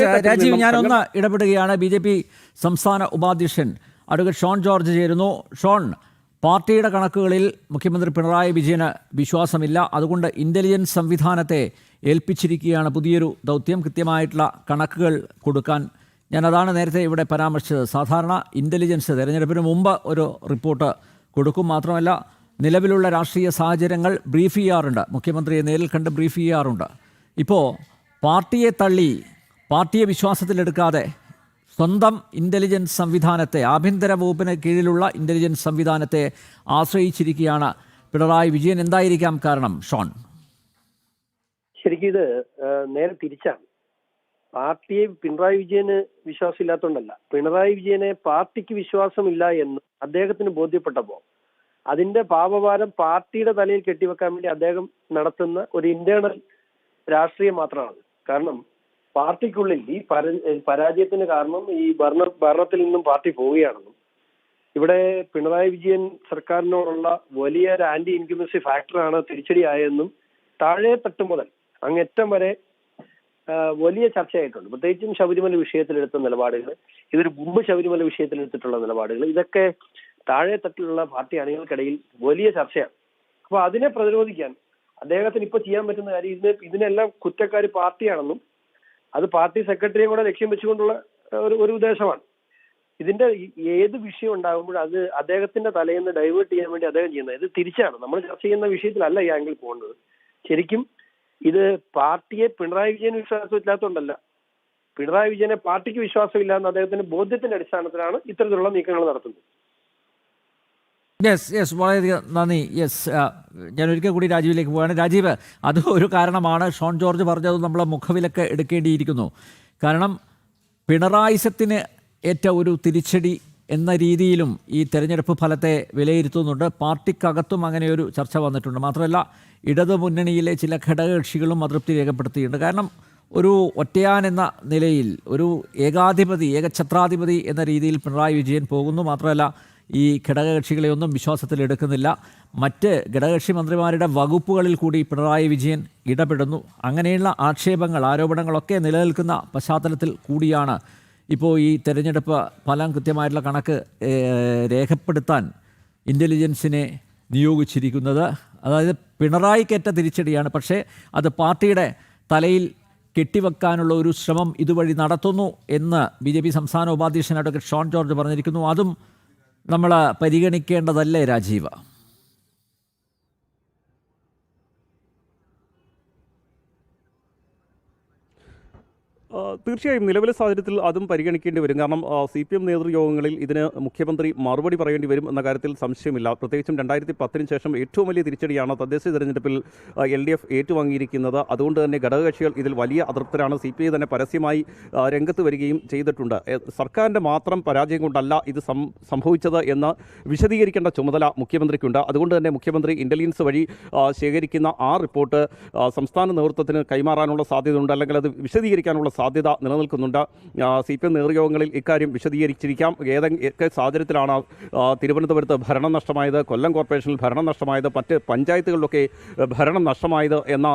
രാജീവ് നിന്നും ഞാനൊന്ന് ഇടപെടുകയാണ്. B J P സംസ്ഥാന ഉപാധ്യക്ഷൻ അഡ്വക്കേറ്റ് ഷോൺ ജോർജ് ചേരുന്നു. ഷോൺ പാർട്ടിയുടെ കണക്കുകളിൽ മുഖ്യമന്ത്രി പിണറായി വിജയന് വിശ്വാസമില്ല. അതുകൊണ്ട് ഇന്റലിജൻസ് സംവിധാനത്തെ ഏൽപ്പിച്ചിരിക്കുകയാണ് പുതിയൊരു ദൗത്യം. കൃത്യമായിട്ടുള്ള കണക്കുകൾ കൊടുക്കാൻ ഞാൻ അതാണ് നേരത്തെ ഇവിടെ പരാമർശിച്ചത്. സാധാരണ ഇന്റലിജൻസ് തെരഞ്ഞെടുപ്പിന് മുമ്പ് ഒരു റിപ്പോർട്ട് കൊടുക്കും. മാത്രമല്ല നിലവിലുള്ള രാഷ്ട്രീയ സാഹചര്യങ്ങൾ ബ്രീഫ് ചെയ്യാറുണ്ട്. മുഖ്യമന്ത്രിയെ നേരിൽ കണ്ട് ബ്രീഫ് ചെയ്യാറുണ്ട്. ഇപ്പോൾ പാർട്ടിയെ തള്ളി പാർട്ടിയെ വിശ്വാസത്തിലെടുക്കാതെ സ്വന്തം ഇന്റലിജൻസ് സംവിധാനത്തെ ആഭ്യന്തര വകുപ്പിന് കീഴിലുള്ള ഇന്റലിജൻസ് സംവിധാനത്തെ ആശ്രയിച്ചിരിക്കുകയാണ് പിണറായി വിജയൻ. എന്തായിരിക്കാം കാരണം ഷോൺ? ശരിക്കും ഇത് നേരെ തിരിച്ചാണ്. പാർട്ടിയെ പിണറായി വിജയന് വിശ്വാസമില്ലാത്തതുകൊണ്ടല്ല പിണറായി വിജയനെ പാർട്ടിക്ക് വിശ്വാസമില്ല എന്ന് അദ്ദേഹത്തിന് ബോധ്യപ്പെട്ടപ്പോൾ അതിന്റെ പാപഭാരം പാർട്ടിയുടെ തലയിൽ കെട്ടിവെക്കാൻ വേണ്ടി അദ്ദേഹം നടത്തുന്ന ഒരു ഇന്റേണൽ രാഷ്ട്രീയം മാത്രമാണ്. കാരണം പാർട്ടിക്കുള്ളിൽ ഈ പരാജയത്തിന് കാരണം ഈ ഭരണ ഭരണത്തിൽ നിന്നും പാർട്ടി പോവുകയാണെന്നും ഇവിടെ പിണറായി വിജയൻ സർക്കാരിനോടുള്ള വലിയ ഒരു ആന്റി ഇൻക്യുമസി ഫാക്ടറാണ് തിരിച്ചടിയായെന്നും താഴെ തട്ട് മുതൽ അങ്ങറ്റം വരെ വലിയ ചർച്ചയായിട്ടുണ്ട്. പ്രത്യേകിച്ചും ശബരിമല വിഷയത്തിലെടുത്ത നിലപാടുകൾ ഇതിന് മുമ്പ് ശബരിമല വിഷയത്തിലെടുത്തിട്ടുള്ള നിലപാടുകൾ ഇതൊക്കെ താഴെ തട്ടിലുള്ള പാർട്ടി അണികൾക്കിടയിൽ വലിയ ചർച്ചയാണ്. അപ്പൊ അതിനെ പ്രതിരോധിക്കാൻ അദ്ദേഹത്തിന് ഇപ്പൊ ചെയ്യാൻ പറ്റുന്ന കാര്യം ഇതിന് ഇതിനെല്ലാം കുറ്റക്കാർ പാർട്ടിയാണെന്നും അത് പാർട്ടി സെക്രട്ടറിയെ കൂടെ ലക്ഷ്യം വെച്ചുകൊണ്ടുള്ള ഒരു ഒരു ഉദ്ദേശമാണ്. ഇതിന്റെ ഏത് വിഷയം ഉണ്ടാകുമ്പോഴും അത് അദ്ദേഹത്തിന്റെ തലയിൽ നിന്ന് ഡൈവേർട്ട് ചെയ്യാൻ വേണ്ടി അദ്ദേഹം ചെയ്യുന്നത്. ഇത് തിരിച്ചാണ്. നമ്മൾ ചർച്ച ചെയ്യുന്ന വിഷയത്തിലല്ല ഈ ആംഗിൾ പോകുന്നത് ശരിക്കും ഇത് പാർട്ടിയെ പിണറായി വിജയന് വിശ്വാസമില്ലാത്തതുകൊണ്ടല്ല പിണറായി വിജയനെ പാർട്ടിക്ക് വിശ്വാസമില്ല എന്ന് അദ്ദേഹത്തിന്റെ ബോധ്യത്തിന്റെ അടിസ്ഥാനത്തിലാണ് ഇത്തരത്തിലുള്ള നീക്കങ്ങൾ നടത്തുന്നത്. യെസ് യെസ് വളരെയധികം നന്ദി. യെസ് ഞാൻ ഒരിക്കൽ കൂടി രാജീവിലേക്ക് പോവുകയാണ് രാജീവ് അത് ഒരു കാരണമാണ്. ഷോൺ ജോർജ് പറഞ്ഞത് നമ്മൾ മുഖവിലക്ക് എടുക്കേണ്ടിയിരിക്കുന്നു. കാരണം പിണറായിസത്തിന് ഏറ്റ ഒരു തിരിച്ചടി എന്ന രീതിയിലും ഈ തെരഞ്ഞെടുപ്പ് ഫലത്തെ വിലയിരുത്തുന്നുണ്ട്. പാർട്ടിക്കകത്തും അങ്ങനെ ഒരു ചർച്ച വന്നിട്ടുണ്ട്. മാത്രമല്ല ഇടതുമുന്നണിയിലെ ചില ഘടകകക്ഷികളും അതൃപ്തി രേഖപ്പെടുത്തിയിട്ടുണ്ട്. കാരണം ഒരു ഒറ്റയാൻ എന്ന നിലയിൽ ഒരു ഏകാധിപതി ഏകഛത്രാധിപതി എന്ന രീതിയിൽ പിണറായി വിജയൻ പോകുന്നു. മാത്രമല്ല ഈ ഘടകകക്ഷികളെയൊന്നും വിശ്വാസത്തിലെടുക്കുന്നില്ല മറ്റ് ഘടകകക്ഷി മന്ത്രിമാരുടെ വകുപ്പുകളിൽ കൂടി പിണറായി വിജയൻ ഇടപെടുന്നു. അങ്ങനെയുള്ള ആക്ഷേപങ്ങൾ ആരോപണങ്ങളൊക്കെ നിലനിൽക്കുന്ന പശ്ചാത്തലത്തിൽ കൂടിയാണ് ഇപ്പോൾ ഈ തെരഞ്ഞെടുപ്പ് ഫലം കൃത്യമായിട്ടുള്ള കണക്ക് രേഖപ്പെടുത്താൻ ഇന്റലിജൻസിനെ നിയോഗിച്ചിരിക്കുന്നത്. അതായത് പിണറായിക്കേറ്റ തിരിച്ചടിയാണ്. പക്ഷേ അത് പാർട്ടിയുടെ തലയിൽ കെട്ടിവെക്കാനുള്ള ഒരു ശ്രമം ഇതുവഴി നടത്തുന്നു എന്ന് ബി ജെ പി സംസ്ഥാന ഉപാധ്യക്ഷൻ അഡ്വക്കേറ്റ് ഷോൺ ജോർജ് പറഞ്ഞിരിക്കുന്നു. അതും നമ്മൾ പരിഗണിക്കേണ്ടതല്ലേ രാജീവ? തീർച്ചയായും നിലവിലെ സാഹചര്യത്തിൽ അതും പരിഗണിക്കേണ്ടി വരും. കാരണം സി പി എം നേതൃയോഗങ്ങളിൽ ഇതിന് മുഖ്യമന്ത്രി മറുപടി പറയേണ്ടി വരും എന്ന കാര്യത്തിൽ സംശയമില്ല. പ്രത്യേകിച്ചും രണ്ടായിരത്തി പത്തിന് ശേഷം ഏറ്റവും വലിയ തിരിച്ചടിയാണ് തദ്ദേശ തെരഞ്ഞെടുപ്പിൽ എൽ ഡി എഫ് ഏറ്റുവാങ്ങിയിരിക്കുന്നത്. അതുകൊണ്ട് തന്നെ ഘടകകക്ഷികൾ ഇതിൽ വലിയ അതൃപ്തരാണ്. സി പി ഐ തന്നെ പരസ്യമായി രംഗത്ത് വരികയും ചെയ്തിട്ടുണ്ട്. സർക്കാരിന്റെ മാത്രം പരാജയം കൊണ്ടല്ല ഇത് സംഭവിച്ചത് എന്ന് വിശദീകരിക്കേണ്ട ചുമതല മുഖ്യമന്ത്രിക്കുണ്ട്. അതുകൊണ്ട് തന്നെ മുഖ്യമന്ത്രി ഇന്റലിജൻസ് വഴി ശേഖരിക്കുന്ന ആ റിപ്പോർട്ട് സംസ്ഥാന നേതൃത്വത്തിന് കൈമാറാനുള്ള സാധ്യതയുണ്ട്. അല്ലെങ്കിൽ അത് വിശദീകരിക്കാനുള്ള സാധ്യത നിലനിൽക്കുന്നുണ്ട്. സി പി എം നേതൃയോഗങ്ങളിൽ ഇക്കാര്യം വിശദീകരിച്ചിരിക്കാം. ഏതൊക്കെ സാഹചര്യത്തിലാണ് തിരുവനന്തപുരത്ത് ഭരണം നഷ്ടമായത് കൊല്ലം കോർപ്പറേഷനിൽ ഭരണം നഷ്ടമായത് മറ്റ് പഞ്ചായത്തുകളിലൊക്കെ ഭരണം നഷ്ടമായത് എന്ന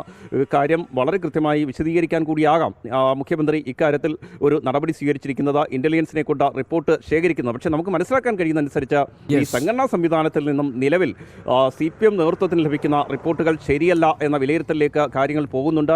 കാര്യം വളരെ കൃത്യമായി വിശദീകരിക്കാൻ കൂടിയാകാം. മുഖ്യമന്ത്രി ഇക്കാര്യത്തിൽ ഒരു നടപടി സ്വീകരിച്ചിരിക്കുന്നത് ഇന്റലിജൻസിനെ കൊണ്ട് റിപ്പോർട്ട് ശേഖരിക്കുന്നത്. പക്ഷേ നമുക്ക് മനസ്സിലാക്കാൻ കഴിയുന്നതനുസരിച്ച് ഈ. സംഘടനാ സംവിധാനത്തിൽ നിന്നും നിലവിൽ സി പി എം നേതൃത്വത്തിന് ലഭിക്കുന്ന റിപ്പോർട്ടുകൾ ശരിയല്ല എന്ന വിലയിരുത്തലിലേക്ക് കാര്യങ്ങൾ പോകുന്നുണ്ട്.